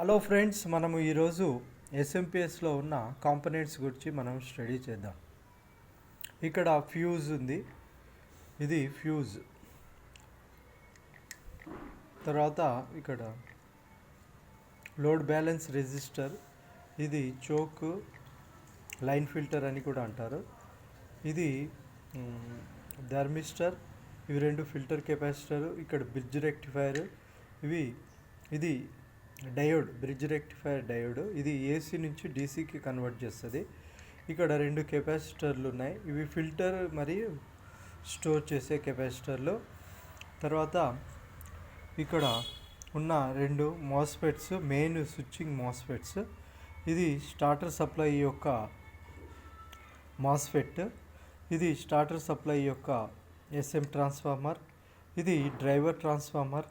Hello friends మనము ఈరోజు ఎస్ఎంపిఎస్లో ఉన్న కాంపనెంట్స్ గురించి మనం స్టడీ చేద్దాం. ఇక్కడ ఫ్యూజ్ ఉంది. ఇది ఫ్యూజ్ తర్వాత ఇక్కడ లోడ్ బ్యాలెన్స్ రెజిస్టర్ ఇది చోక్ లైన్ ఫిల్టర్ అని కూడా అంటారు. ఇది ధర్మిస్టర్ ఇవి రెండు ఫిల్టర్ కెపాసిటర్. ఇక్కడ బ్రిడ్జ్ రెక్టిఫైర్ ఇవి ఇది డయోడ్ బ్రిడ్జ్ రెక్టిఫైర్ డయోడ్. ఇది ఏసీ నుంచి డీసీకి కన్వర్ట్ చేస్తుంది. ఇక్కడ రెండు కెపాసిటర్లు ఉన్నాయి. ఇవి ఫిల్టర్ మరియు స్టోర్ చేసే కెపాసిటర్లు. తర్వాత ఇక్కడ ఉన్న రెండు మాస్ఫెట్స్ మెయిన్ స్విచ్చింగ్ మాస్ఫెట్స్ ఇది స్టార్టర్ సప్లై యొక్క మాస్ఫెట్ ఇది స్టార్టర్ సప్లై యొక్క ఎస్ఎం ట్రాన్స్ఫార్మర్. ఇది డ్రైవర్ ట్రాన్స్ఫార్మర్.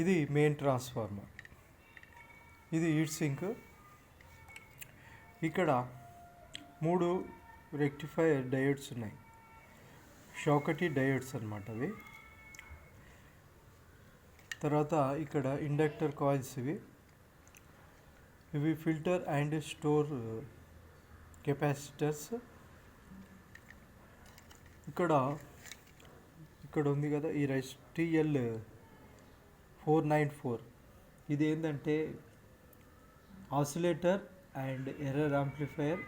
ఇది మెయిన్ ట్రాన్స్ఫార్మర్ ఇది హీట్ సింక్ ఇక్కడ మూడు రెక్టిఫైర్ డయోడ్స్ ఉన్నాయి. షాకటి డయోడ్స్ అనమాట అవి. తర్వాత ఇక్కడ ఇండక్టర్ కాయిల్స్ ఇవి. ఇవి ఫిల్టర్ అండ్ స్టోర్ కెపాసిటర్స్ ఇక్కడ ఇక్కడ ఉంది కదా ఈ రైస్ టీఎల్ ఫోర్ నైన్ ఫోర్. ఇది ఏంటంటే oscillator and error amplifier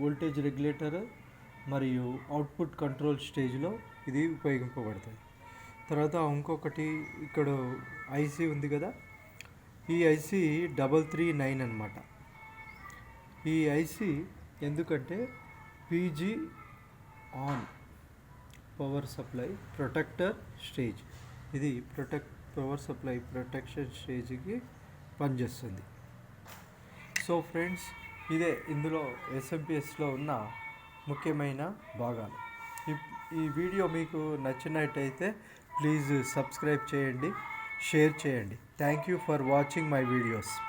voltage regulator మరియు అవుట్పుట్ కంట్రోల్ స్టేజ్లో ఇది ఉపయోగింపబడుతుంది తర్వాత ఇంకొకటి ఇక్కడ ఐసీ ఉంది కదా ఈ ఐసీ డబల్ త్రీ నైన్ అనమాట ఈ ఐసీ ఎందుకంటే PG on power supply protector stage. ఇది ప్రొటెక్ట్ పవర్ సప్లై ప్రొటెక్షన్ స్టేజ్కి పనిచేస్తుంది. సో ఫ్రెండ్స్ ఇదే ఇందులో ఎస్ఎంపిఎస్లో ఉన్న ముఖ్యమైన భాగాలు. ఈ ఈ వీడియో మీకు నచ్చినట్టయితే ప్లీజ్ సబ్స్క్రైబ్ చేయండి షేర్ చేయండి. Thank you for watching my videos.